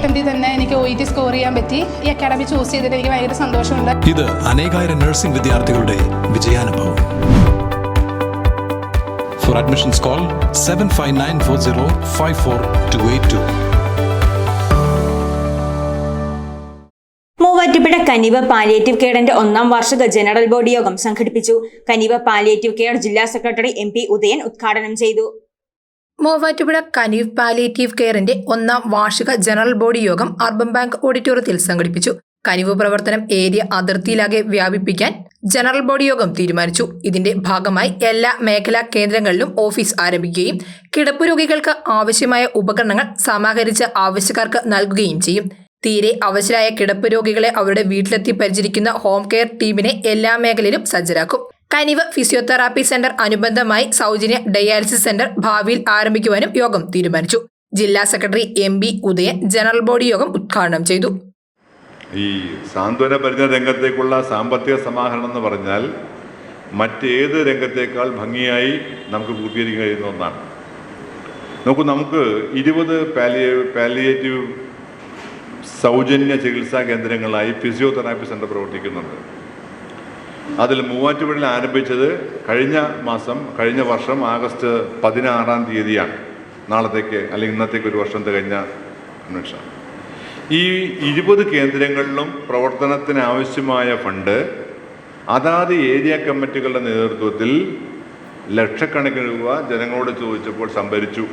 അറ്റംപ്റ്റിൽ തന്നെ എനിക്ക് O E T score ചെയ്യാൻ പറ്റി. ഈ അക്കാഡമി ചൂസ് ചെയ്തിട്ട് എനിക്ക് ഭയങ്കര സന്തോഷമുണ്ട്. ഇത് അനേകായിരം നഴ്സിംഗ് വിദ്യാർത്ഥികളുടെ വിജയാനുഭവം. For admissions call seven five nine four zero five four two eight two Muvattupuzha Kaniva palliative കെയറിന്റെ ഒന്നാം വാർഷിക ജനറൽ ബോഡി യോഗം സംഘടിപ്പിച്ചു. കനിവ പാലിയേറ്റീവ് കെയർ ജില്ലാ സെക്രട്ടറി എം പി ഉദയൻ ഉദ്ഘാടനം ചെയ്തു. മൂവാറ്റുപുഴ കനീവ് പാലിയേറ്റീവ് കെയറിന്റെ ഒന്നാം വാർഷിക ജനറൽ ബോഡി യോഗം അർബൻ ബാങ്ക് ഓഡിറ്റോറിയത്തിൽ സംഘടിപ്പിച്ചു. കനിവ് പ്രവർത്തനം ഏരിയ അതിർത്തിയിലാകെ വ്യാപിപ്പിക്കാൻ ജനറൽ ബോഡി യോഗം തീരുമാനിച്ചു. ഇതിന്റെ ഭാഗമായി എല്ലാ മേഖലാ കേന്ദ്രങ്ങളിലും ഓഫീസ് ആരംഭിക്കുകയും കിടപ്പ് രോഗികൾക്ക് ആവശ്യമായ ഉപകരണങ്ങൾ സമാഹരിച്ച് ആവശ്യക്കാർക്ക് നൽകുകയും ചെയ്യും. തീരെ അവശരായ കിടപ്പ് രോഗികളെ അവരുടെ വീട്ടിലെത്തി പരിചരിക്കുന്ന ഹോം കെയർ ടീമിനെ എല്ലാ മേഖലയിലും സജ്ജരാക്കും. കനിവ് ഫിസിയോതെറാപ്പി സെന്റർ അനുബന്ധമായി സൗജന്യ ഡയാലിസിസ് സെന്റർ ഭാവിയിൽ ആരംഭിക്കുവാനും യോഗം തീരുമാനിച്ചു. ജില്ലാ secretary M B Udayan general body യോഗം ഉദ്ഘാടനം ചെയ്തു. ഈ സാന്ത്വന പരിചരണ രംഗത്തേക്കുള്ള സാമ്പത്തിക സമാഹരണം എന്ന് പറഞ്ഞാൽ മറ്റേത് രംഗത്തേക്കാൾ ഭംഗിയായി നമുക്ക് പൂർത്തീകരിക്കാൻ കഴിയുന്ന ഒന്നാണ്. നോക്കൂ നമുക്ക് ഇരുപത് പാലിയ പാലിയേറ്റീവ് സൗജന്യ ചികിത്സാ കേന്ദ്രങ്ങളായി ഫിസിയോതെറാപ്പി സെന്റർ പ്രവർത്തിക്കുന്നുണ്ട്. അതിൽ മൂവാറ്റുപുഴയിൽ ആരംഭിച്ചത് കഴിഞ്ഞ മാസം കഴിഞ്ഞ വർഷം ആഗസ്റ്റ് പതിനാറാം തീയതിയാണ്. നാളത്തേക്ക് അല്ലെങ്കിൽ ഇന്നത്തേക്ക് ഒരു വർഷം തികഞ്ഞ കൺവെൻഷൻ ഈ ഇരുപത് കേന്ദ്രങ്ങളിലും പ്രവർത്തനത്തിന് ആവശ്യമായ ഫണ്ട് അതാത് ഏരിയ കമ്മിറ്റികളുടെ നേതൃത്വത്തിൽ ലക്ഷക്കണക്കിന് രൂപ ജനങ്ങളോട് ചോദിച്ചപ്പോൾ സംഭരിച്ചു.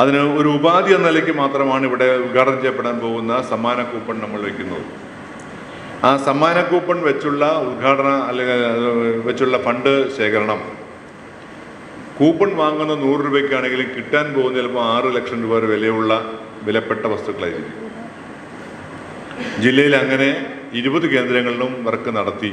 അതിന് ഒരു ഉപാധി എന്ന നിലയ്ക്ക് മാത്രമാണ് ഇവിടെ ഉദ്ഘാടനം ചെയ്യപ്പെടാൻ പോകുന്ന സമ്മാന കൂപ്പൺ നമ്മൾ വയ്ക്കുന്നത്. ആ സമ്മാന കൂപ്പൺ വെച്ചുള്ള ഉദ്ഘാടന അല്ലെങ്കിൽ വെച്ചുള്ള ഫണ്ട് ശേഖരണം. കൂപ്പൺ വാങ്ങുന്ന നൂറ് രൂപയ്ക്കാണെങ്കിലും കിട്ടാൻ പോകുന്ന ചിലപ്പോൾ ആറ് ലക്ഷം രൂപ വിലയുള്ള വിലപ്പെട്ട വസ്തുക്കളായിരിക്കും. ജില്ലയിൽ അങ്ങനെ ഇരുപത് കേന്ദ്രങ്ങളിലും വർക്ക് നടത്തി.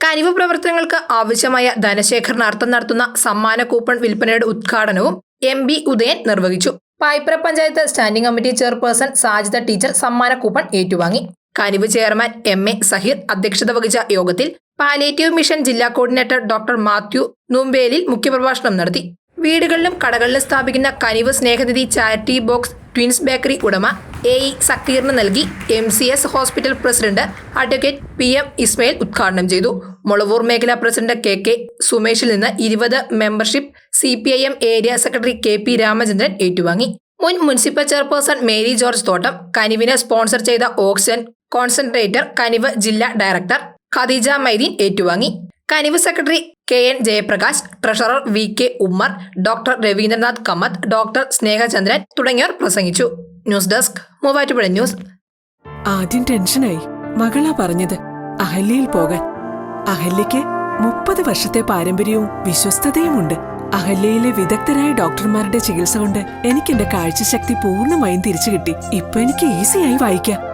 കനിവ് പ്രവർത്തനങ്ങൾക്ക് ആവശ്യമായ ധനശേഖരണാർത്ഥം നടത്തുന്ന സമ്മാന കൂപ്പൺ വിൽപ്പനയുടെ ഉദ്ഘാടനവും എം ബി ഉദയൻ നിർവഹിച്ചു. Payipra panchayat standing committee chairperson Sajitha teacher സമ്മാന കൂപ്പൺ ഏറ്റുവാങ്ങി. Kaniv chairman M A Saheer അധ്യക്ഷത വഹിച്ച യോഗത്തിൽ പാലേറ്റീവ് മിഷൻ ജില്ലാ കോർഡിനേറ്റർ ഡോക്ടർ മാത്യു നൂമ്പേലിൽ മുഖ്യപ്രഭാഷണം നടത്തി. വീടുകളിലും കടകളിലും സ്ഥാപിക്കുന്ന കനിവ് സ്നേഹനിധി ചാരിറ്റി ബോക്സ് ട്വിൻസ് ബേക്കറി ഉടമ എ ഇ സക്കീറിന് നൽകി M C S hospital president advocate P M Ismail ഉദ്ഘാടനം ചെയ്തു. മുളവൂർ മേഖലാ പ്രസിഡന്റ് കെ കെ സുമേഷിൽ നിന്ന് ഇരുപത് membership C P I M area secretary K P Ramachandran ഏറ്റുവാങ്ങി. മുൻ മുനിസിപ്പൽ ചെയർപേഴ്സൺ മേരി ജോർജ് തോട്ടം കനിവിനെ സ്പോൺസർ ചെയ്ത ഓക്സിജൻ കോൺസെൻട്രേറ്റർ കനിവ് ജില്ലാ ഡയറക്ടർ ഖദീജ മൈദീൻ ഏറ്റുവാങ്ങി. Kaniv secretary K N Jayaprakash treasurer V K Ummer doctor Raveendranath Kamath doctor Snehachandran തുടങ്ങിയവർ പ്രസംഗിച്ചു. News desk Muvattupuzha news. ആദ്യം ടെൻഷനായി. മകളാ പറഞ്ഞത് അഹല്യയിൽ പോകാൻ. അഹല്യയ്ക്ക് മുപ്പത് വർഷത്തെ പാരമ്പര്യവും വിശ്വസ്തതയുമുണ്ട്. അഹല്യയിലെ വിദഗ്ധരായ ഡോക്ടർമാരുടെ ചികിത്സ കൊണ്ട് എനിക്ക് എന്റെ കാഴ്ചശക്തി പൂർണമായും തിരിച്ചു കിട്ടി ഇപ്പൊ എനിക്ക് ഈസിയായി വായിക്കാം.